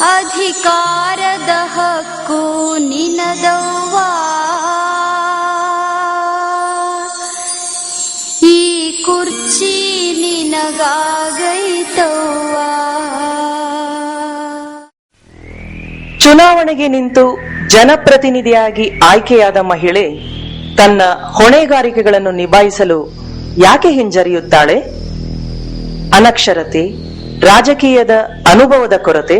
ಅಧಿಕಾರದ ಹಕ್ಕು ನಿನದವ್ವ. ಈ ಕುರ್ಚಿ ನಿನಗಾಗೈತವ್ವ. ಚುನಾವಣೆಗೆ ನಿಂತು ಜನಪ್ರತಿನಿಧಿಯಾಗಿ ಆಯ್ಕೆಯಾದ ಮಹಿಳೆ ತನ್ನ ಹೊಣೆಗಾರಿಕೆಗಳನ್ನು ನಿಭಾಯಿಸಲು ಯಾಕೆ ಹಿಂಜರಿಯುತ್ತಾಳೆ? ಅನಕ್ಷರತೆ ರಾಜಕೀಯದ ಅನುಭವದ ಕೊರತೆ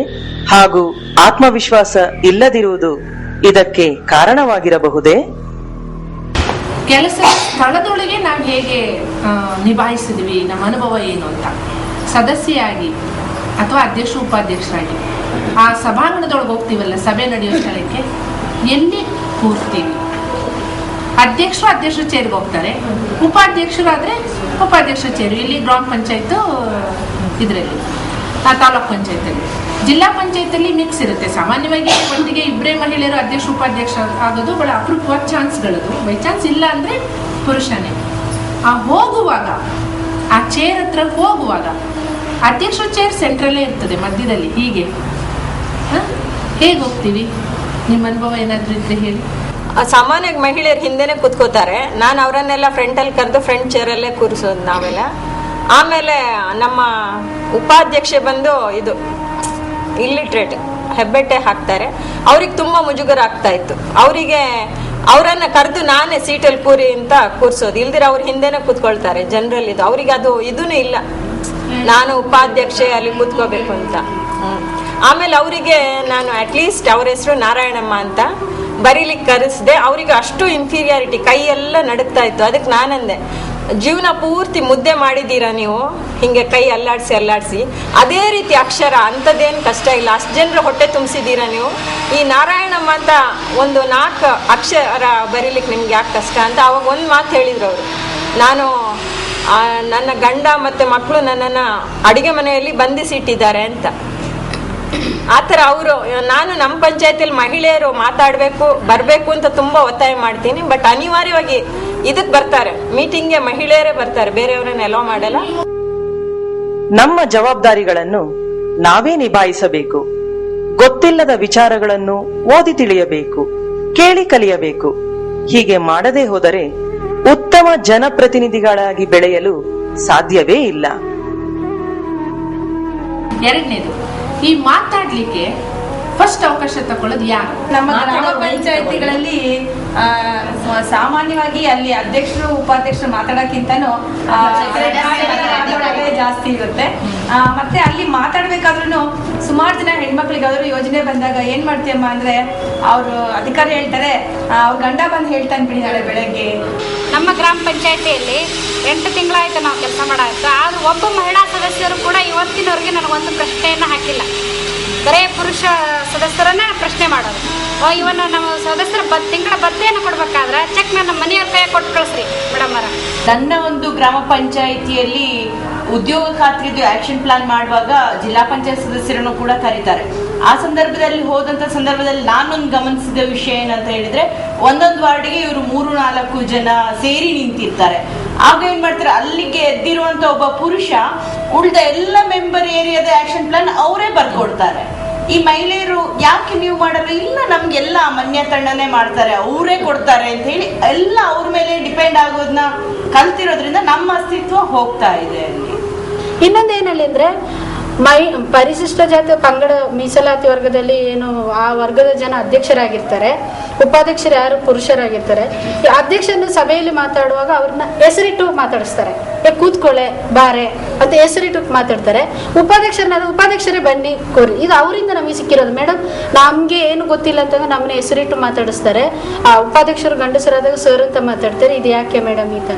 ಹಾಗೂ ಆತ್ಮವಿಶ್ವಾಸ ಇಲ್ಲದಿರುವುದು ಇದಕ್ಕೆ ಕಾರಣವಾಗಿರಬಹುದೇ? ಕೆಲಸ ಸ್ಥಳದೊಳಗೆ ನಾವು ಹೇಗೆ ನಿಭಾಯಿಸಿದ್ವಿ, ನಮ್ಮ ಅನುಭವ ಏನು ಅಂತ. ಸದಸ್ಯೆಯಾಗಿ ಅಥವಾ ಅಧ್ಯಕ್ಷ, ಉಪಾಧ್ಯಕ್ಷರಾಗಿ. ಆ ಸಭಾಂಗಣದೊಳಗೆ ಹೋಗ್ತೀವಲ್ಲ, ಸಭೆ ನಡೆಯೋ ಸ್ಥಳಕ್ಕೆ? ಎಲ್ಲಿ ಕೂರ್ತೀವಿ? ಅಧ್ಯಕ್ಷರು ಅಧ್ಯಕ್ಷರ ಚೇರ್ಗೆ ಹೋಗ್ತಾರೆ, ಉಪಾಧ್ಯಕ್ಷರಾದ್ರೆ ಉಪಾಧ್ಯಕ್ಷ ಚೇರು. ಇಲ್ಲಿ ಗ್ರಾಮ ಪಂಚಾಯತ್ ಇದರಲ್ಲಿ. ಆ ತಾಲೂಕ್ ಪಂಚಾಯತಲ್ಲಿ ಜಿಲ್ಲಾ ಪಂಚಾಯತಲ್ಲಿ ಮಿಕ್ಸ್ ಇರುತ್ತೆ. ಸಾಮಾನ್ಯವಾಗಿ ಒಟ್ಟಿಗೆ ಇಬ್ಬರೇ ಮಹಿಳೆಯರು ಅಧ್ಯಕ್ಷ, ಉಪಾಧ್ಯಕ್ಷ ಆಗೋದು, ಬಹಳ ಅಪರೂಪವಾದ ಚಾನ್ಸ್ಗಳದು ಬೈ ಚಾನ್ಸ್ ಇಲ್ಲ ಅಂದರೆ ಪುರುಷನೇ. ಆ ಹೋಗುವಾಗ, ಆ ಚೇರ್ ಹತ್ರ ಹೋಗುವಾಗ, ಅಧ್ಯಕ್ಷ ಚೇರ್ ಸೆಂಟ್ರಲ್ಲೇ ಇರ್ತದೆ ಮಧ್ಯದಲ್ಲಿ, ಹೀಗೆ. ಹೇಗೆ ಹೋಗ್ತೀವಿ? ನಿಮ್ಮ ಅನುಭವ ಏನಾದರೂ ಇದ್ರೆ ಹೇಳಿ. ಸಾಮಾನ್ಯವಾಗಿ ಮಹಿಳೆಯರು ಹಿಂದೆನೆ ಕೂತ್ಕೋತಾರೆ. ನಾನು ಅವರನ್ನೆಲ್ಲ ಫ್ರಂಟಲ್ಲಿ ಕರೆದು ಫ್ರಂಟ್ ಚೇರಲ್ಲೇ ಕೂರಿಸೋದು ನಾವೆಲ್ಲ. ಆಮೇಲೆ ನಮ್ಮ ಉಪಾಧ್ಯಕ್ಷೆ ಬಂದು ಇದು ಇಲ್ಲಿಟ್ರೇಟ್ ಹೆಬ್ಬೆಟ್ಟೆ ಹಾಕ್ತಾರೆ. ಅವ್ರಿಗೆ ತುಂಬಾ ಮುಜುಗರ ಆಗ್ತಾ ಇತ್ತು. ಅವರಿಗೆ ಅವರನ್ನ ಕರೆದು ನಾನೇ ಸೀಟಲ್ಲಿ ಕೂರಿ ಅಂತ ಕೂರ್ಸೋದು. ಇಲ್ದಿರ ಅವ್ರ ಹಿಂದೆನೆ ಕೂತ್ಕೊಳ್ತಾರೆ. ಜನರಲ್ ಇದು. ಅವ್ರಿಗೆ ಅದು ಇದೂ ಇಲ್ಲ. ನಾನು ಉಪಾಧ್ಯಕ್ಷೆ ಅಲ್ಲಿ ಕೂತ್ಕೋಬೇಕು ಅಂತ. ಆಮೇಲೆ ಅವರಿಗೆ ನಾನು ಅಟ್ಲೀಸ್ಟ್ ಅವ್ರ ಹೆಸರು ನಾರಾಯಣಮ್ಮ ಅಂತ ಬರೀಲಿಕ್ಕೆ ಕರೆಸ್ದೆ. ಅವರಿಗೆ ಅಷ್ಟು ಇನ್ಫೀರಿಯಾರಿಟಿ ಕೈ ಎಲ್ಲ ನಡುಕ್ತಾ ಇತ್ತು. ಅದಕ್ಕೆ ನಾನಂದೆ. ಜೀವನ ಪೂರ್ತಿ ಮುದ್ದೆ ಮಾಡಿದ್ದೀರಾ ನೀವು? ಹಿಂಗೆ ಕೈ ಅಲ್ಲಾಡಿಸಿ ಅಲ್ಲಾಡಿಸಿ. ಅದೇ ರೀತಿ ಅಕ್ಷರ, ಅಂಥದ್ದೇನು ಕಷ್ಟ ಇಲ್ಲ. ಅಷ್ಟು ಜನರು ಹೊಟ್ಟೆ ತುಂಬಿಸಿದ್ದೀರಾ ನೀವು? ಈ ನಾರಾಯಣಮ್ಮ ಅಂತ ಒಂದು ನಾಲ್ಕು ಅಕ್ಷರ ಬರೀಲಿಕ್ಕೆ ನಿಮ್ಗೆ ಯಾಕೆ ಕಷ್ಟ ಅಂತ ಅವಾಗ ಒಂದು ಮಾತು ಹೇಳಿದ್ರು ಅವರು. ನಾನು ನನ್ನ ಗಂಡ ಮತ್ತು ಮಕ್ಕಳು ನನ್ನನ್ನು ಅಡುಗೆ ಮನೆಯಲ್ಲಿ ಬಂಧಿಸಿಟ್ಟಿದ್ದಾರೆ ಅಂತ. ಆ ಥರ ಅವರು ನಾನು ನಮ್ಮ ಪಂಚಾಯತಿಯಲ್ಲಿ ಮಹಿಳೆಯರು ಮಾತಾಡಬೇಕು ಬರಬೇಕು ಅಂತ ತುಂಬ ಒತ್ತಾಯ ಮಾಡ್ತೀನಿ ಬಟ್ ಅನಿವಾರ್ಯವಾಗಿ ಇದಕ್ಕೆ ಬರ್ತಾರೆ. ಮೀಟಿಂಗ್ಗೆ ಮಹಿಳೆಯರೇ ಬರ್ತಾರೆ ಬೇರೆಯವರನ್ನ ಎಲ್ಲೋ ಮಾಡಲ್ಲ. ನಮ್ಮ ಜವಾಬ್ದಾರಿಗಳನ್ನು ನಾವೇ ನಿಭಾಯಿಸಬೇಕು. ಗೊತ್ತಿಲ್ಲದ ವಿಚಾರಗಳನ್ನು ಓದಿ ತಿಳಿಯಬೇಕು ಕೇಳಿ ಕಲಿಯಬೇಕು. ಹೀಗೆ ಮಾಡದೇ ಹೋದರೆ ಉತ್ತಮ ಜನಪ್ರತಿನಿಧಿಗಳಾಗಿ ಬೆಳೆಯಲು ಸಾಧ್ಯವೇ ಇಲ್ಲ. ಎರಡನೇದು ಈ ಮಾತಾಡ್ಲಿಕ್ಕೆ ಫಸ್ಟ್ ಅವಕಾಶ ತಗೊಳ್ಳೋದು ಯಾರು? ನಮ್ಮ ಗ್ರಾಮ ಪಂಚಾಯತಿಗಳಲ್ಲಿ ಸಾಮಾನ್ಯವಾಗಿ ಅಲ್ಲಿ ಅಧ್ಯಕ್ಷರು, ಉಪಾಧ್ಯಕ್ಷರು ಮಾತಾಡೋಕ್ಕಿಂತನೂ ಜಾಸ್ತಿ ಇರುತ್ತೆ. ಮತ್ತೆ ಅಲ್ಲಿ ಮಾತಾಡ್ಬೇಕಾದ್ರೂ ಸುಮಾರು ಜನ ಹೆಣ್ಮಕ್ಳಿಗಾದ್ರೂ ಯೋಜನೆ ಬಂದಾಗ ಏನ್ ಮಾಡ್ತೀಯಮ್ಮ ಅಂದ್ರೆ ಅವರು ಅಧಿಕಾರಿ ಹೇಳ್ತಾರೆ ಅವ್ರ ಗಂಡ ಬಂದು ಹೇಳ್ತಾನೆ ಬಿಡಿ ನಾಳೆ ಬೆಳಗ್ಗೆ. ನಮ್ಮ ಗ್ರಾಮ ಪಂಚಾಯತಿಯಲ್ಲಿ ಎಂಟು ತಿಂಗಳಾಯ್ತು ನಾವು ಕೆಲಸ ಮಾಡಾಯ್ತು ಆದ್ರೂ ಒಬ್ಬ ಮಹಿಳಾ ಸದಸ್ಯರು ಕೂಡ ಇವತ್ತಿನವರೆಗೆ ನನಗೊಂದು ಪ್ರಶ್ನೆಯನ್ನು ಹಾಕಿಲ್ಲ. ಬರೇ ಪುರುಷ ಸದಸ್ಯರನ್ನ ಪ್ರಶ್ನೆ ಮಾಡೋದು. ಓ, ಇವನ್ನ ನಮ್ಮ ಸದಸ್ಯರ ಬ, ತಿಂಗಳ ಬತ್ತೆಯನ್ನು ಕೊಡ್ಬೇಕಾದ್ರೆ ಚೆಕ್ ನಮ್ಮ ಮನೆಯವ್ರ ಕೈ ಕೊಟ್ಟು ಕಳಿಸ್ರಿ ಮೇಡಮ್ ಅವರ. ನನ್ನ ಒಂದು ಗ್ರಾಮ ಪಂಚಾಯಿತಿಯಲ್ಲಿ ಉದ್ಯೋಗ ಖಾತ್ರಿದು ಆಕ್ಷನ್ ಪ್ಲಾನ್ ಮಾಡುವಾಗ ಜಿಲ್ಲಾ ಪಂಚಾಯತ್ ಸದಸ್ಯರನ್ನು ಕೂಡ ಕರೀತಾರೆ. ಆ ಸಂದರ್ಭದಲ್ಲಿ ಹೋದಂತ ಸಂದರ್ಭದಲ್ಲಿ ನಾನೊಂದು ಗಮನಿಸಿದ ವಿಷಯ ಏನಂತ ಹೇಳಿದ್ರೆ, ಒಂದೊಂದು ವಾರ್ಡಿಗೆ ಇವರು ಮೂರು ನಾಲ್ಕು ಜನ ಸೇರಿ ನಿಂತಿರ್ತಾರೆ. ಆಗ ಏನ್ ಮಾಡ್ತಾರೆ? ಅಲ್ಲಿಗೆ ಎದ್ದಿರುವಂತ ಒಬ್ಬ ಪುರುಷ ಉಳಿದ ಎಲ್ಲ ಮೆಂಬರ್ ಏರಿಯಾದ ಆಕ್ಷನ್ ಪ್ಲಾನ್ ಅವರೇ ಬರ್ಕೊಡ್ತಾರೆ. ಈ ಮಹಿಳೆಯರು ಯಾಕೆ ನೀವು ಮಾಡಲ್ಲ? ಇಲ್ಲ, ನಮ್ಗೆಲ್ಲ ಮನ್ಯ ತಣ್ಣನೆ ಮಾಡ್ತಾರೆ, ಅವರೇ ಕೊಡ್ತಾರೆ ಅಂತ ಹೇಳಿ ಎಲ್ಲ ಅವ್ರ ಮೇಲೆ ಡಿಪೆಂಡ್ ಆಗೋದನ್ನ ಕಲ್ತಿರೋದ್ರಿಂದ ನಮ್ಮ ಅಸ್ತಿತ್ವ ಹೋಗ್ತಾ ಇದೆ ಅಲ್ಲಿ. ಇನ್ನೊಂದೇನಲ್ಲಿ ಅಂದ್ರೆ ಮೈ ಪರಿಶಿಷ್ಟ ಜಾತಿ ಪಂಗಡ ಮೀಸಲಾತಿ ವರ್ಗದಲ್ಲಿ ಏನು ಆ ವರ್ಗದ ಜನ ಅಧ್ಯಕ್ಷರಾಗಿರ್ತಾರೆ. ಉಪಾಧ್ಯಕ್ಷರು ಯಾರು? ಪುರುಷರಾಗಿರ್ತಾರೆ. ಅಧ್ಯಕ್ಷರನ್ನು ಸಭೆಯಲ್ಲಿ ಮಾತಾಡುವಾಗ ಅವ್ರನ್ನ ಹೆಸರಿಟ್ಟು ಮಾತಾಡಿಸ್ತಾರೆ. ಕೂತ್ಕೊಳ್ಳೆ ಬಾರೆ ಅಂತ ಹೆಸರಿಟ್ಟು ಮಾತಾಡ್ತಾರೆ. ಉಪಾಧ್ಯಕ್ಷರನ್ನ ಉಪಾಧ್ಯಕ್ಷರೇ ಬನ್ನಿ, ಕೋರಿ. ಇದು ಅವರಿಂದ ನಮಗೆ ಸಿಕ್ಕಿರೋದು. ಮೇಡಮ್, ನಮ್ಗೆ ಏನು ಗೊತ್ತಿಲ್ಲ ಅಂತಂದ್ರೆ ನಮ್ಮನ್ನ ಹೆಸರಿಟ್ಟು ಮಾತಾಡಿಸ್ತಾರೆ. ಆ ಉಪಾಧ್ಯಕ್ಷರು ಗಂಡಸರಾದಾಗ ಸರ್ ಅಂತ ಮಾತಾಡ್ತಾರೆ. ಇದು ಯಾಕೆ ಮೇಡಮ್ ಈ ತರ?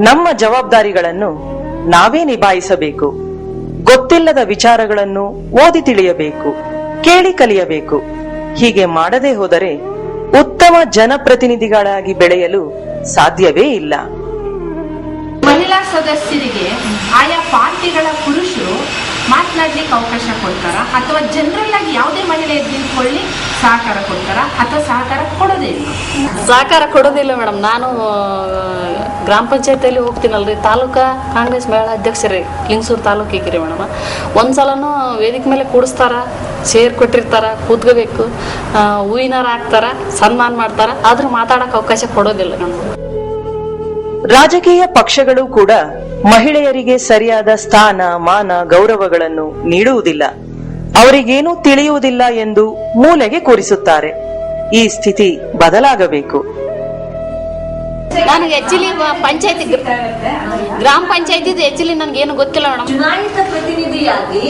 ನಮ್ಮ ಜವಾಬ್ದಾರಿಗಳನ್ನು ನಾವೇ ನಿಭಾಯಿಸಬೇಕು. ಗೊತ್ತಿಲ್ಲದ ವಿಚಾರಗಳನ್ನು ಓದಿ ತಿಳಿಯಬೇಕು. ಕೇಳಿ ಕಲಿಯಬೇಕು. ಹೀಗೆ ಮಾಡದೆ ಹೋದರೆ ಉತ್ತಮ ಜನಪ್ರತಿನಿಧಿಗಳಾಗಿ ಬೆಳೆಯಲು ಸಾಧ್ಯವೇ ಇಲ್ಲ. ಮಹಿಳಾ ಸದಸ್ಯರಿಗೆ ಆಯಾ ಪಾರ್ಟಿಗಳ ಪುರುಷರು ಮಾತನಾಡ್ಲಿಕ್ಕೆ ಅವಕಾಶ ಅಥವಾ ಜನರಲ್ ಆಗಿ ಯಾವುದೇ ಮಹಿಳೆ ತಿಳ್ಕೊಳ್ಳಿ ನಿಂತ್ಕೊಳ್ಳಿ ಸಹಕಾರ ಕೊಡ್ತಾರ ಅಥವಾ ಸಹಕಾರ ಕೊಡೋದೇ ಇಲ್ಲ. ಸಹಕಾರ ಕೊಡೋದಿಲ್ಲ ಮೇಡಮ್. ನಾನು ಗ್ರಾಮ ಪಂಚಾಯತಿಯಲ್ಲಿ ಹೋಗ್ತೀನಲ್ರಿ. ತಾಲೂಕಾ ಕಾಂಗ್ರೆಸ್ ಮಹಿಳಾ ಅಧ್ಯಕ್ಷರೇ ಲಿಂಗಸೂರು ತಾಲೂಕಿಗೆ ರೀ ಮೇಡಮ್. ಒಂದ್ಸಲನೂ ವೇದಿಕೆ ಮೇಲೆ ಕೂಡಿಸ್ತಾರ ಸೇರ್ ಕೊಟ್ಟಿರ್ತಾರ ಕೂತ್ಕೋಬೇಕು. ಹೂವಿನಾರ ಹಾಕ್ತಾರ ಸನ್ಮಾನ ಮಾಡ್ತಾರ. ಆದ್ರೂ ಮಾತಾಡಕ್ಕೆ ಅವಕಾಶ ಕೊಡೋದಿಲ್ಲ ನಮ್ಗೆ. ರಾಜಕೀಯ ಪಕ್ಷಗಳು ಕೂಡ ಮಹಿಳೆಯರಿಗೆ ಸರಿಯಾದ ಸ್ಥಾನ ಮಾನ ಗೌರವಗಳನ್ನು ನೀಡುವುದಿಲ್ಲ. ಅವರಿಗೇನೂ ತಿಳಿಯುವುದಿಲ್ಲ ಎಂದು ಮೂಲೆಗೆ ಕೂರಿಸುತ್ತಾರೆ. ಈ ಸ್ಥಿತಿ ಬದಲಾಗಬೇಕು. ನನಗೆ ಆಕ್ಚುಲಿ ಪಂಚಾಯತಿ ಗ್ರಾಮ ಪಂಚಾಯತಿ ಆಕ್ಚುಲಿ ಏನು ಗೊತ್ತಿಲ್ಲ ಮೇಡಮ್ ಚುನಾಯಿತ ಪ್ರತಿನಿಧಿಯಾಗಿ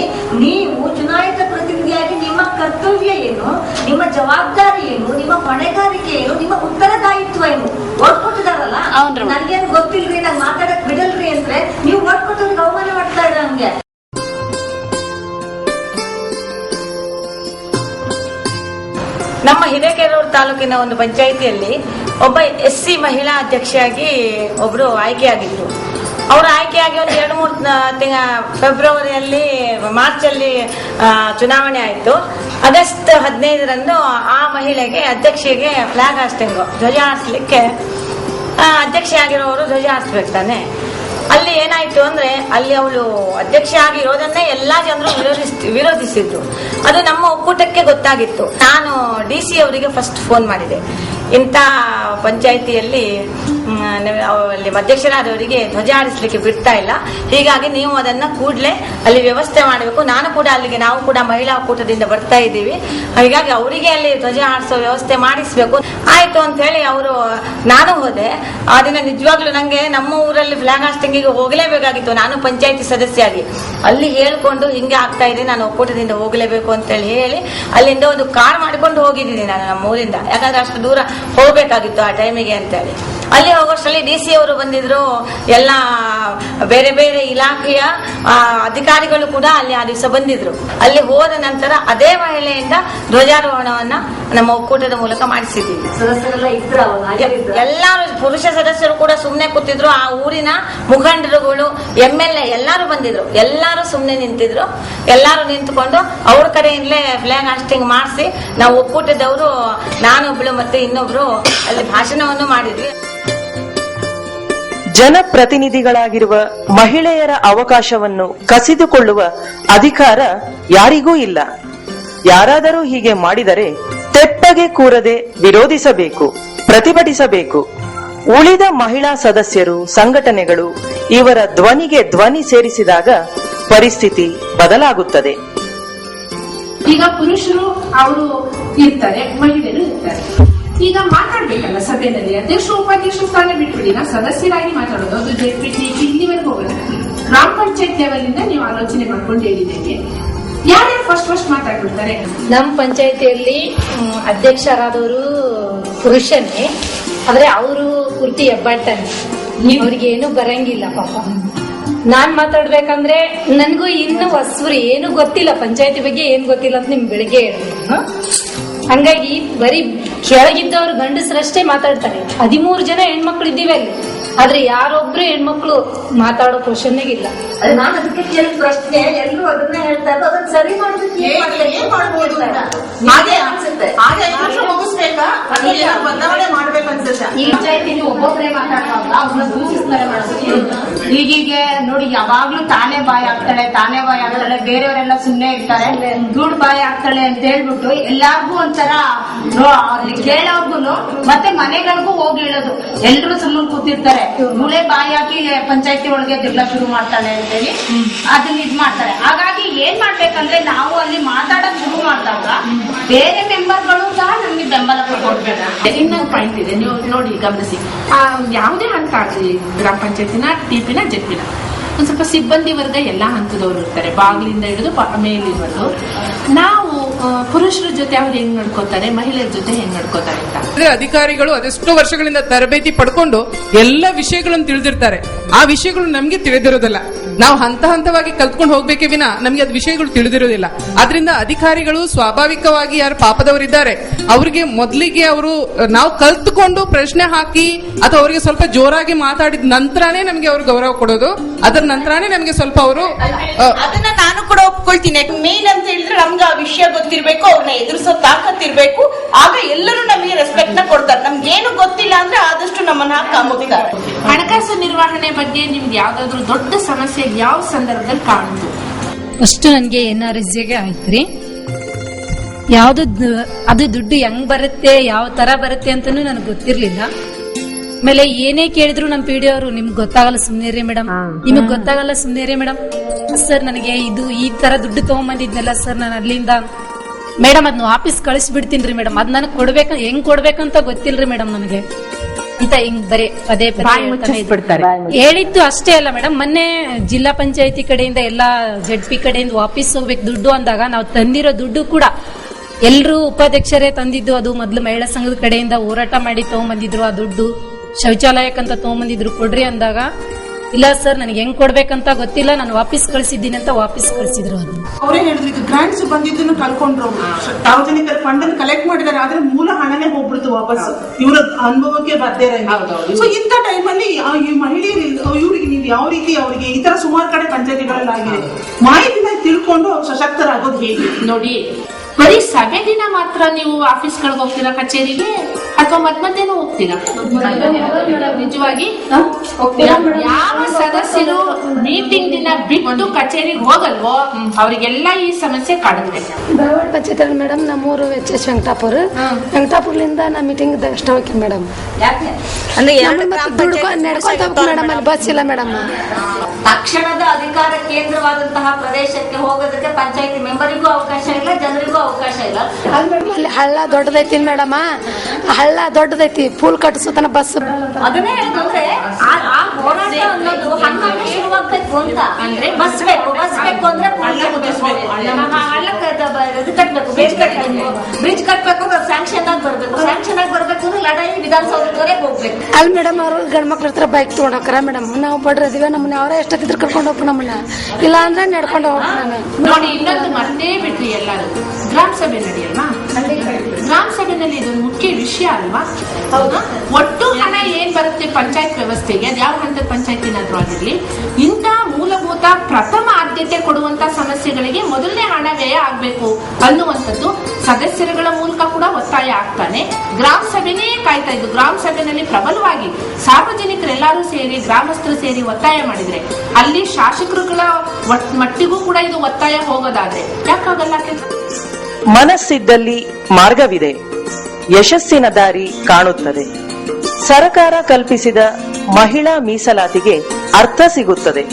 ನೀವು ಚುನಾಯಿತ ಪ್ರತಿನಿಧಿಯಾಗಿ ನಿಮ್ಮ ಕರ್ತವ್ಯ ಏನು ನಿಮ್ಮ ಜವಾಬ್ದಾರಿ ಏನು ನಿಮ್ಮ ಹೊಣೆಗಾರಿಕೆ ಏನು ನಿಮ್ಮ ಉತ್ತರದಾಯಿತ್ವ ಏನು? ಓಟ್ ಕೊಟ್ಟಿದಾರಲ್ಲ ಹೌನ್ರಿ. ನನ್ಗೇನು ಗೊತ್ತಿಲ್ರಿ ನಂಗೆ ಮಾತಾಡಕ್ ಬಿಡಲ್ರಿ ಅಂದ್ರೆ ನೀವು ಓಟ್ ಕೊಟ್ಟವ್ರಿಗೆ ಅವಮಾನ ಮಾಡ್ತಾ ಇದ್ರೆ ನಮ್ಗೆ ನಮ್ಮ ಹಿರೇಕೆರೂರು ತಾಲೂಕಿನ ಒಂದು ಪಂಚಾಯಿತಿಯಲ್ಲಿ ಒಬ್ಬ ಎಸ್ ಸಿ ಮಹಿಳಾ ಅಧ್ಯಕ್ಷೆಯಾಗಿ ಒಬ್ರು ಆಯ್ಕೆಯಾಗಿದ್ರು. ಅವರು ಆಯ್ಕೆಯಾಗಿ ಒಂದು ಎರಡು ಮೂರು ತಿಂಗ, ಫೆಬ್ರವರಿಯಲ್ಲಿ, ಮಾರ್ಚಲ್ಲಿ ಚುನಾವಣೆ ಆಯಿತು. ಆಗಸ್ಟ್ ಹದಿನೈದರಂದು ಆ ಮಹಿಳೆಗೆ ಅಧ್ಯಕ್ಷೆಗೆ ಫ್ಲಾಗ್ ಹಾಸ್ಟಿಂಗು ಧ್ವಜ ಹಾರಿಸ್ಲಿಕ್ಕೆ ಅಧ್ಯಕ್ಷೆ ಆಗಿರೋರು ಧ್ವಜ ಹಾರಿಸ್ಬೇಕು ತಾನೆ. ಅಲ್ಲಿ ಏನಾಯ್ತು ಅಂದ್ರೆ ಅಲ್ಲಿ ಅವಳು ಅಧ್ಯಕ್ಷೆ ಆಗಿರೋದನ್ನೇ ಎಲ್ಲಾ ಜನರು ವಿರೋಧಿಸ್ ವಿರೋಧಿಸಿದ್ರು. ಅದು ನಮ್ಮ ಒಕ್ಕೂಟಕ್ಕೆ ಗೊತ್ತಾಗಿತ್ತು. ನಾನು ಡಿ ಸಿ ಅವರಿಗೆ ಫಸ್ಟ್ ಫೋನ್ ಮಾಡಿದೆ. ಇಂಥ ಪಂಚಾಯಿತಿಯಲ್ಲಿ ಅಲ್ಲಿ ಅಧ್ಯಕ್ಷರಾದವರಿಗೆ ಧ್ವಜ ಆಡಿಸ್ಲಿಕ್ಕೆ ಬಿಡ್ತಾ ಇಲ್ಲ. ಹೀಗಾಗಿ ನೀವು ಅದನ್ನ ಕೂಡಲೇ ಅಲ್ಲಿ ವ್ಯವಸ್ಥೆ ಮಾಡಬೇಕು. ನಾನು ಕೂಡ ಅಲ್ಲಿಗೆ, ನಾವು ಕೂಡ ಮಹಿಳಾ ಒಕ್ಕೂಟದಿಂದ ಬರ್ತಾ ಇದ್ದೀವಿ. ಹೀಗಾಗಿ ಅವರಿಗೆ ಅಲ್ಲಿ ಧ್ವಜ ಆಡಿಸೋ ವ್ಯವಸ್ಥೆ ಮಾಡಿಸ್ಬೇಕು. ಆಯ್ತು ಅಂತ ಹೇಳಿ ಅವರು, ನಾನು ಹೋದೆ. ಆ ದಿನ ನಿಜವಾಗ್ಲೂ ನಂಗೆ ನಮ್ಮ ಊರಲ್ಲಿ ಫ್ಲಾಗ್ ಹಾಸ್ಟಿಂಗಿಗೆ ಹೋಗಲೇಬೇಕಾಗಿತ್ತು. ನಾನು ಪಂಚಾಯತಿ ಸದಸ್ಯಾಗಿ. ಅಲ್ಲಿ ಹೇಳ್ಕೊಂಡು ಹಿಂಗೆ ಆಗ್ತಾ ಇದೆ, ನಾನು ಒಕ್ಕೂಟದಿಂದ ಹೋಗಲೇಬೇಕು ಅಂತ ಹೇಳಿ ಅಲ್ಲಿಂದ ಒಂದು ಕಾರ್ ಮಾಡಿಕೊಂಡು ಹೋಗಿದ್ದೀನಿ ನಾನು ನಮ್ಮ ಊರಿಂದ. ಯಾಕಂದ್ರೆ ಅಷ್ಟು ದೂರ ಹೋಗಬೇಕಾಗಿತ್ತು ಆ ಟೈಮಿಗೆ ಅಂತ ಹೇಳಿ. ಅಲ್ಲಿ ಹೋಗೋಷ್ಟರಲ್ಲಿ ಡಿ ಸಿ ಅವರು ಬಂದಿದ್ರು. ಎಲ್ಲ ಬೇರೆ ಬೇರೆ ಇಲಾಖೆಯ ಅಧಿಕಾರಿಗಳು ಕೂಡ ಅಲ್ಲಿ ಆ ದಿವಸ ಬಂದಿದ್ರು. ಅಲ್ಲಿ ಹೋದ ನಂತರ ಅದೇ ಮಹಿಳೆಯಿಂದ ಧ್ವಜಾರೋಹಣವನ್ನ ನಮ್ಮ ಒಕ್ಕೂಟದ ಮೂಲಕ ಮಾಡಿಸಿದ್ವಿ ಎಲ್ಲಾರು ಪುರುಷ ಸದಸ್ಯರು ಕೂಡ ಸುಮ್ನೆ ಕೂತಿದ್ರು. ಆ ಊರಿನ ಮುಖಂಡರುಗಳು ಎಂ ಎಲ್ ಎ ಎಲ್ಲಾರು ಬಂದಿದ್ರು. ಎಲ್ಲಾರು ಸುಮ್ನೆ ನಿಂತಿದ್ರು. ಎಲ್ಲಾರು ನಿಂತ್ಕೊಂಡು ಅವ್ರ ಕಡೆಯಿಂದಲೇ ಫ್ಲಾಗ್ ಹಾಸ್ಟಿಂಗ್ ಮಾಡಿಸಿ ನಾವು ಒಕ್ಕೂಟದವರು ನಾನೊಬ್ಳು ಮತ್ತೆ ಇನ್ನೊಬ್ರು ಅಲ್ಲಿ ಭಾಷಣವನ್ನು ಮಾಡಿದ್ವಿ. ಜನಪ್ರತಿನಿಧಿಗಳಾಗಿರುವ ಮಹಿಳೆಯರ ಅವಕಾಶವನ್ನು ಕಸಿದುಕೊಳ್ಳುವ ಅಧಿಕಾರ ಯಾರಿಗೂ ಇಲ್ಲ. ಯಾರಾದರೂ ಹೀಗೆ ಮಾಡಿದರೆ ತೆಪ್ಪಗೆ ಕೂರದೆ ವಿರೋಧಿಸಬೇಕು, ಪ್ರತಿಭಟಿಸಬೇಕು. ಉಳಿದ ಮಹಿಳಾ ಸದಸ್ಯರು, ಸಂಘಟನೆಗಳು ಇವರ ಧ್ವನಿಗೆ ಧ್ವನಿ ಸೇರಿಸಿದಾಗ ಪರಿಸ್ಥಿತಿ ಬದಲಾಗುತ್ತದೆ. ಈಗ ಪುರುಷರು ಅವರು ಇರ್ತಾರೆ, ಮಹಿಳೆಯರು ಇರ್ತಾರೆ. ಈಗ ಮಾತಾಡ್ಬೇಕಲ್ಲ ಸಭೆಯಲ್ಲಿ. ಅಧ್ಯಕ್ಷ ಉಪಾಧ್ಯಕ್ಷ ಸ್ಥಾನ ಬಿಟ್ಬಿಡಿ. ನಾ ಸದಸ್ಯರಾಗಿ ಮಾತಾಡೋದು. ಅದು ಜೆಪಿಟಿ ಇಲ್ಲಿವರೆಗೂ ಹೋಗೋಣ ಗ್ರಾಮ ಪಂಚಾಯತ್ ಲೆವೆಲ್ ಇಂದ ನೀವು ಆಲೋಚನೆ ಮಾಡ್ಕೊಂಡು ಹೇಳಿದ್ದೇನೆ. ಯಾರ್ಯಾರು ಫಸ್ಟ್ ಫಸ್ಟ್ ಮಾತಾಡ್ಬಿಡ್ತಾರೆ? ನಮ್ಮ ಪಂಚಾಯತಿಯಲ್ಲಿ ಅಧ್ಯಕ್ಷರಾದವರು ಪುರುಷನೇ. ಆದ್ರೆ ಅವರು ಕುರ್ತಿ ಹೆಬ್ಬಾಡ್ತಾನೆ ಅವ್ರಿಗೆ ಏನು ಬರಂಗಿಲ್ಲ ಪಾಪ. ನಾನ್ ಮಾತಾಡ್ಬೇಕಂದ್ರೆ ನನ್ಗೂ ಇನ್ನು ಹೊಸ್ವ್ರಿ ಏನು ಗೊತ್ತಿಲ್ಲ. ಪಂಚಾಯತಿ ಬಗ್ಗೆ ಏನ್ ಗೊತ್ತಿಲ್ಲ ಅಂತ ನಿಮ್ ಬೆಳಿಗ್ಗೆ ಹೇಳಿದ್ರು ಹಂಗಾಗಿ ಬರೀ ಕೆಳಗಿದ್ದವ್ರು ಗಂಡಸರಷ್ಟೇ ಮಾತಾಡ್ತಾರೆ. ಹದಿಮೂರು ಜನ ಹೆಣ್ಮಕ್ಳು ಇದ್ದೀವಿ ಅಲ್ಲಿ. ಆದ್ರೆ ಯಾರೊಬ್ರು ಹೆಣ್ಮಕ್ಳು ಮಾತಾಡೋ ಕ್ವಶನ್ನೇ ಇಲ್ಲ. ಅದು ನಾನು ಅದಕ್ಕೆ ಕೇಳಿದ ಪ್ರಶ್ನೆ ಎಲ್ಲರೂ ಅದನ್ನ ಹೇಳ್ತಾರೆ ಅದನ್ನ ಸರಿ ಮಾಡೋದಕ್ಕೆ ಏನ್ ಮಾಡ್ಬೋದು ಅಂತ. ನಿಮ್ಗೆ ಅನ್ಸುತ್ತೆ. ಹಾಗೆ ಐದು ವರ್ಷ ಮುಗಿಸ್ಬೇಕಾ? ಅಥವಾ ಏನೋ ಬದಲಾವಣೆ ಮಾಡ್ಬೇಕನ್ಸುತ್ತೆ ಈ ಪಂಚಾಯತಿಲಿ ಒಬ್ಬೊಬ್ಬರೇ ಮಾತಾಡುವಾಗ ಅವ್ರನ್ನ ದೂಷಿಸ್ತಾರೆ ಮೇಡಮ್ ಈಗೀಗೆ ನೋಡಿ ಯಾವಾಗ್ಲೂ ತಾನೇ ಬಾಯಿ ಆಗ್ತಾಳೆ ತಾನೇ ಬಾಯಿ ಆಗ್ತಾಳೆ ಬೇರೆಯವರೆಲ್ಲ ಸುಮ್ನೆ ಇರ್ತಾರೆ. ದುಡ್ಡು ಬಾಯಿ ಆಗ್ತಾಳೆ ಅಂತ ಹೇಳ್ಬಿಟ್ಟು ಎಲ್ಲಾರ್ಗೂ ಒಂಥರ ನೋ- ಅಲ್ಲಿ ಕೇಳೋರ್ಗುನು ಮತ್ತೆ ಮನೆಗಳಿಗೂ ಹೋಗಿ ಹೇಳೋದು. ಎಲ್ರು ಸುಮ್ಮನೆ ಕೂತಿರ್ತಾರೆ. ಇವಳೆ ಬಾಯಿ ಹಾಕಿ ಪಂಚಾಯತಿ ಒಳಗೆ ದುಡ್ಡ ಶುರು ಮಾಡ್ತಾಳೆ ಅಂತೇಳಿ. ಅದನ್ನ ಇದ್ ಮಾಡ್ತಾರೆ. ಹಾಗಾಗಿ ಏನ್ ಮಾಡ್ಬೇಕಂದ್ರೆ ನಾವು ಅಲ್ಲಿ ಮಾತಾಡಕ್ ಶುರು ಮಾಡಿದಾಗ ಬೇರೆ ಮೆಂಬರ್ಗಳು ಸಹ ನಮ್ಗೆ ಬೆಂಬಲ ಕೊಡ್ಬೇಕು ಇನ್ನೊಂದು ಪಾಯಿಂಟ್ ಇದೆ. ನೀವು ನೋಡಿ ಗಮನಿಸಿ. ಆ, ಯಾವುದೇ ಹಂತ ಆಗಲಿ ಗ್ರಾಮ ಪಂಚಾಯತಿನ ಟಿಪಿನ ಜೆಪಿನ. ಒಂದ್ ಸ್ವಲ್ಪ ಸಿಬ್ಬಂದಿ ವರ್ಗ ಎಲ್ಲಾ ಹಂತದವರು ಇರ್ತಾರೆ. ಬಾಗಿಲಿಂದ ಹಿಡಿದು ಮೇಲಿರೋದು. ನಾವು ಪುರುಷರ ಜೊತೆ ಅವ್ರು ಹೆಂಗ್ ನಡ್ಕೋತಾರೆ ಮಹಿಳೆಯರ ಜೊತೆ ಹೆಂಗ್ ನಡ್ಕೋತಾರೆ ಅಂತ. ಅಂದ್ರೆ ಅಧಿಕಾರಿಗಳು ಅದೆಷ್ಟು ವರ್ಷಗಳಿಂದ ತರಬೇತಿ ಪಡ್ಕೊಂಡು ಎಲ್ಲ ವಿಷಯಗಳನ್ನು ತಿಳಿದಿರ್ತಾರೆ. ಆ ವಿಷಯಗಳು ನಮ್ಗೆ ತಿಳಿದಿರೋದಿಲ್ಲ. ನಾವು ಹಂತ ಹಂತವಾಗಿ ಕಲ್ತ್ಕೊಂಡು ಹೋಗ್ಬೇಕೇ ವಿನ ನಮ್ಗೆ ಅದ್ ವಿಷಯಗಳು ತಿಳಿದಿರೋದಿಲ್ಲ. ಆದ್ರಿಂದ ಅಧಿಕಾರಿಗಳು ಸ್ವಾಭಾವಿಕವಾಗಿ ಯಾರು ಪಾಪದವರಿದ್ದಾರೆ ಅವರಿಗೆ ಮೊದಲಿಗೆ ಅವರು ನಾವು ಕಲ್ತ್ಕೊಂಡು ಪ್ರಶ್ನೆ ಹಾಕಿ ಅಥವಾ ಅವರಿಗೆ ಸ್ವಲ್ಪ ಜೋರಾಗಿ ಮಾತಾಡಿದ ನಂತರನೇ ನಮ್ಗೆ ಅವ್ರು ಗೌರವ ಕೊಡೋದು. ಅದರ ನಂತರನೇ ನಮ್ಗೆ ಸ್ವಲ್ಪ ಅವರು ಅದನ್ನ ನಾನು ಕೂಡ ಒಪ್ಕೊಳ್ತೀನಿ. ಮೇನ್ ಅಂತ ಹೇಳಿದ್ರೆ ನಮ್ಗೆ ಆ ವಿಷಯ ಗೊತ್ತಿರ್ಬೇಕು ಅವ್ರನ್ನ ಎದುರಿಸೋ ತಾಕತ್ ಇರ್ಬೇಕು. ಆಗ ಎಲ್ಲರೂ ನಮಗೆ ರೆಸ್ಪೆಕ್ಟ್ನ ಕೊಡ್ತಾರೆ. ನಮ್ಗೆ ಏನು ಗೊತ್ತಿಲ್ಲ ಅಂದ್ರೆ ಆದಷ್ಟು ನಮ್ಮನ್ನ ಕಾಮುತ್ತಾರೆ ಹಣಕಾಸು ನಿರ್ವಹಣೆ ಬಗ್ಗೆ ನಿಮ್ಗೆ ಯಾವ್ದಾದ್ರು ದೊಡ್ಡ ಸಮಸ್ಯೆ ಯಾವ ಸಂದರ್ಭದಲ್ಲಿ ಕಾಣ್ತು ಫಸ್ಟ್ ನನಗೆ ಎನ್ ಆರ್ ಎಸ್ಗೆ ಆಯ್ತ್ರಿ. ಯಾವ್ದು ಅದು ದುಡ್ಡು ಹೆಂಗ್ ಬರುತ್ತೆ ಯಾವ ತರ ಬರುತ್ತೆ ಅಂತಾನು ನನಗೆ ಗೊತ್ತಿರ್ಲಿಲ್ಲ. ಆಮೇಲೆ ಏನೇ ಕೇಳಿದ್ರು ನಮ್ ಪಿ ಡಿ ಅವರು ನಿಮ್ಗೆ ಗೊತ್ತಾಗಲ್ಲ ಸುಮ್ನಿರಿ ಮೇಡಮ್ ನಿಮಗ್ ಗೊತ್ತಾಗಲ್ಲ ರೀ ಮೇಡಮ್ ಸರ್ ನನಗೆ ಇದು ಈ ತರ ದುಡ್ಡು ತಗೊಂಬಂದಿದ್ನಲ್ಲ ಸರ್ ನಾನು ಅಲ್ಲಿಂದ ಮೇಡಮ್ ಅದನ್ನ ವಾಪಸ್ ಕಳಿಸ್ಬಿಡ್ತೀನಿ ಮೇಡಮ್ ಅದ್ ನನಗೆ ಕೊಡ್ಬೇಕ ಹೆಂಗ್ ಕೊಡ್ಬೇಕಂತ ಗೊತ್ತಿಲ್ರಿ ಮೇಡಮ್ ನನಗೆ. ಅಂತ ಹಿಂಗ್ ಬರೀ ಪದೇ ಪದೇ ಬಾಯಿ ಹೇಳ್ತಾನೆ ಇದ್ರು. ಮುಚ್ಚಿಸ್ಬಿಡ್ತಾರೆ. ಹೇಳಿದ್ದು ಅಷ್ಟೇ ಅಲ್ಲ ಮೇಡಮ್ ಮೊನ್ನೆ ಜಿಲ್ಲಾ ಪಂಚಾಯತಿ ಕಡೆಯಿಂದ ಎಲ್ಲಾ ಜೆಡ್ ಪಿ ಕಡೆಯಿಂದ ವಾಪಸ್ ಹೋಗ್ಬೇಕು ದುಡ್ಡು ಅಂದಾಗ ನಾವು ತಂದಿರೋ ದುಡ್ಡು ಕೂಡ ಎಲ್ರು ಉಪಾಧ್ಯಕ್ಷರೇ ತಂದಿದ್ದು ಅದು ಮೊದಲು ಮಹಿಳಾ ಸಂಘದ ಕಡೆಯಿಂದ ಹೋರಾಟ ಮಾಡಿ ತಗೊಂಬಂದಿದ್ರು ಆ ದುಡ್ಡು ಶೌಚಾಲಯಕ್ಕಂತ ತಗೊಂಬಂದಿದ್ರು ಕೊಡ್ರಿ ಅಂದಾಗ ಇಲ್ಲ ಸರ್ ನನಗೆ ಹೆಂಗ್ ಕೊಡ್ಬೇಕಂತ ಗೊತ್ತಿಲ್ಲ. ನಾನು ವಾಪಸ್ ಕಳಿಸಿದ್ದೀನಿ ಅಂತ ವಾಪಸ್ ಕಳಿಸಿದ್ರು ಅದು ಅವರೇ ಹೇಳಿದ್ರು ಈಗ ಗ್ರಾಂಟ್ಸ್ ಬಂದಿದ್ದನ್ನು ಕಳ್ಕೊಂಡ್ರು. ಸಾರ್ವಜನಿಕರ ಫಂಡ್ ಅನ್ನು ಕಲೆಕ್ಟ್ ಮಾಡಿದ್ದಾರೆ ಆದ್ರೆ ಮೂಲ ಹಣನೇ ಹೋಗ್ಬಿಡ್ತು ವಾಪಸ್. ಇವರ ಅನುಭವಕ್ಕೆ ಬರ್ದೇ ಸೊ ಇಂಥ ಟೈಮಲ್ಲಿ ಈ ಮಹಿಳೆಯರು ಇವರಿಗೆ ನೀವು ಯಾವ ರೀತಿ ಅವರಿಗೆ ಈ ತರ ಸುಮಾರು ಕಡೆ ಪಂಚಾಯತಿಗಳಲ್ಲಿ ಆಗಿದೆ ಮಾಹಿತಿನ ತಿಳ್ಕೊಂಡು ಸಶಕ್ತರಾಗೋದು ಹೇಗೆ? ನೋಡಿ ಬರೀ ಸಭೆ ದಿನ ಮಾತ್ರ ನೀವು ಆಫೀಸ್ ಗಳಿಗೆ ಹೋಗ್ತೀರಾ ಕಚೇರಿಗೆ? ಅಥವಾ ಮತ್ ಮಧ್ಯಾಹ್ನ ಹೋಗ್ತೀರಾ? ನಿಜವಾಗಿ ಯಾವ ಸದಸ್ಯರು ಮೀಟಿಂಗ್ ದಿನ ಬಿಟ್ಟು ಕಚೇರಿಗೆ ಹೋಗಲ್ವೋ ಅವರಿಗೆಲ್ಲ ಈ ಸಮಸ್ಯೆ ಕಾಡುತ್ತೆ. ಧಾರವಾಡ ಪಂಚಾಯತ್ ಮೇಡಮ್ ನಮ್ಮೂರು ಎಚ್ ಎಸ್ ವೆಂಕಟಾಪುರ. ವೆಂಕಟಾಪುರ್ಲಿಂದ ನಾ ಮೀಟಿಂಗ್ ಎಷ್ಟ ಹೋಗಿ ಮೇಡಮ್ ಅಂದ್ರೆ ಎರಡು ಗ್ರಾಮ ನಡ್ಕೊಂತ ಮೇಡಮ್ ಅಲ್ಲಿ ಬಸ್ ಇಲ್ಲ ಮೇಡಮ್ ತಕ್ಷಣದ ಅಧಿಕಾರ ಕೇಂದ್ರವಾದಂತಹ ಪ್ರದೇಶಕ್ಕೆ ಹೋಗೋದಕ್ಕೆ ಪಂಚಾಯತಿ ಮೆಂಬರಿಗೂ ಅವಕಾಶ ಇಲ್ಲ ಜನರಿಗೂ ಅವಕಾಶ ಇಲ್ಲ. ಅಲ್ಲಿ ಹಳ್ಳ ದೊಡ್ಡದೈತಿ ಮೇಡಮ್. ಹಳ್ಳ ದೊಡ್ಡದೈತಿ. ಪೂಲ್ ಕಟ್ಟಿಸುತ್ತಾನ ಬಸ್. ಅದನ್ನೇ ಹೇಳಿದ್ರೆ ಆ ಆ ಹೋರಾಟ ಅನ್ನೋದು ಹಂಗಾಗಿ ಶುರುವಾಗ್ಬೇಕು ಅಂತ. ಅಂದ್ರೆ ಬಸ್ ಬೇಕು. ಬಸ್ ಬೇಕು ಅಂದ್ರೆ ಹಳ್ಳಕ್ಕೆ ಇದು ಕಟ್ಬೇಕು. ಬ್ರಿಡ್ಜ್ ಕಟ್ಬೇಕು. ಬ್ರಿಡ್ಜ್ ಕಟ್ಬೇಕು ಅಂದ್ರೆ ಸ್ಯಾಂಕ್ಷನ್ ಆಗಿ ಬರ್ಬೇಕು. ಸ್ಯಾಂಕ್ಷನ್ ಆಗಿ ಬರ್ಬೇಕು ಅಂದ್ರೆ ಲಡಾಯಿ ವಿಧಾನಸೌಧದವರೆಗೆ ಹೋಗ್ಬೇಕು. ಅಲ್ಲಿ ಮೇಡಮ್ ಅವರು ಗಂಡ್ ಮಕ್ಳ ಹತ್ರ ಬೈಕ್ ತಗೊಂಡ್ ಹೋಗ್ತಾರ ಮೇಡಮ್. ನಾವು ಬಡ್ರ ಇದೀವಿ ನಮ್ಮನ್ನ. ಅವರೇ ಎಷ್ಟೊತ್ತಿದ್ರು ಕರ್ಕೊಂಡು ಹೋಗ್ಬೇಕು ನಮ್ಮನ್ನ. ಇಲ್ಲ ಅಂದ್ರೆ ನಡ್ಕೊಂಡು ಹೋಗ್ಬೇಕು ನಾನು. ನೋಡಿ ಇನ್ನೊಂದು ಮರ್ತೇ ಬಿಟ್ರಿ ಎಲ್ಲರೂ. ಗ್ರಾಮ ಸಭೆ ನಡೆಯಲ್ವಾ ಗ್ರಾಮ ಸಭೆನಲ್ಲಿ ಇದೊಂದು ಮುಖ್ಯ ವಿಷಯ ಅಲ್ವಾ? ಹೌದಾ. ಒಟ್ಟು ಹಣ ಏನ್ ಬರುತ್ತೆ ಪಂಚಾಯತ್ ವ್ಯವಸ್ಥೆಗೆ? ಅದು ಯಾವ ಹಂತದ ಪಂಚಾಯತಿನಾದ್ರೂ ಆಗಿರ್ಲಿ. ಇಂತ ಮೂಲಭೂತ ಪ್ರಥಮ ಆದ್ಯತೆ ಕೊಡುವಂತ ಸಮಸ್ಯೆಗಳಿಗೆ ಮೊದಲನೇ ಹಣ ವ್ಯಯ ಆಗ್ಬೇಕು ಅನ್ನುವಂಥದ್ದು ಸದಸ್ಯರುಗಳ ಮೂಲಕ ಕೂಡ ಒತ್ತಾಯ ಆಗ್ತಾನೆ. ಗ್ರಾಮ ಸಭೆನೇ ಕಾಯ್ತಾ ಇದ್ದು ಗ್ರಾಮ ಸಭೆನಲ್ಲಿ ಪ್ರಬಲವಾಗಿ ಸಾರ್ವಜನಿಕರೆಲ್ಲರೂ ಸೇರಿ ಗ್ರಾಮಸ್ಥರು ಸೇರಿ ಒತ್ತಾಯ ಮಾಡಿದ್ರೆ ಅಲ್ಲಿ ಶಾಸಕರುಗಳ ಮಟ್ಟಿಗೂ ಕೂಡ ಇದು ಒತ್ತಾಯ ಹೋಗೋದಾದ್ರೆ. ಯಾಕಾಗಲ್ಲ ಕೆಲ್ಸ? ಮನಸ್ಸಿದ್ದಲ್ಲಿ ಮಾರ್ಗವಿದೆ. ಯಶಸ್ಸಿನ ದಾರಿ ಕಾಣುತ್ತದೆ. ಸರಕಾರ ಕಲ್ಪಿಸಿದ ಮಹಿಳಾ ಮೀಸಲಾತಿಗೆ ಅರ್ಥ ಸಿಗುತ್ತದೆ.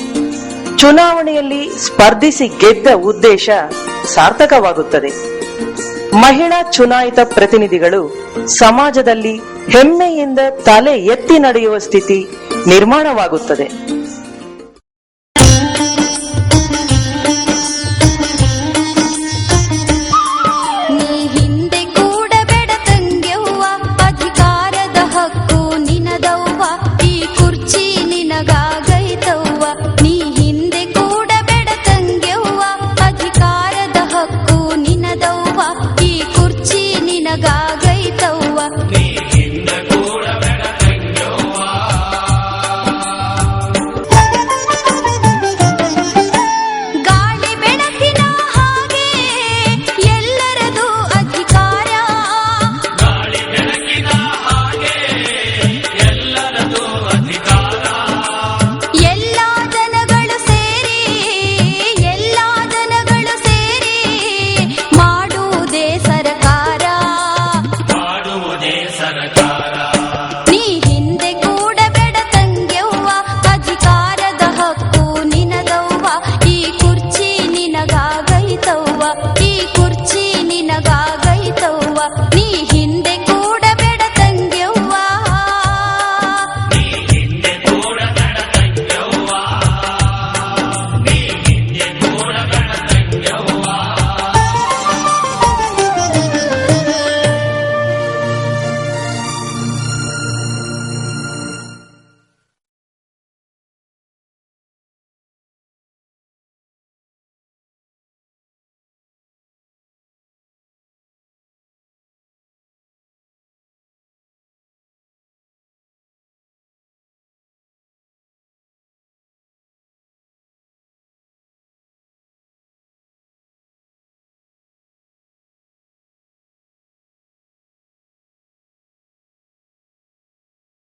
ಚುನಾವಣೆಯಲ್ಲಿ ಸ್ಪರ್ಧಿಸಿ ಗೆದ್ದ ಉದ್ದೇಶ ಸಾರ್ಥಕವಾಗುತ್ತದೆ. ಮಹಿಳಾ ಚುನಾಯಿತ ಪ್ರತಿನಿಧಿಗಳು ಸಮಾಜದಲ್ಲಿ ಹೆಮ್ಮೆಯಿಂದ ತಲೆ ಎತ್ತಿ ನಡೆಯುವ ಸ್ಥಿತಿ ನಿರ್ಮಾಣವಾಗುತ್ತದೆ.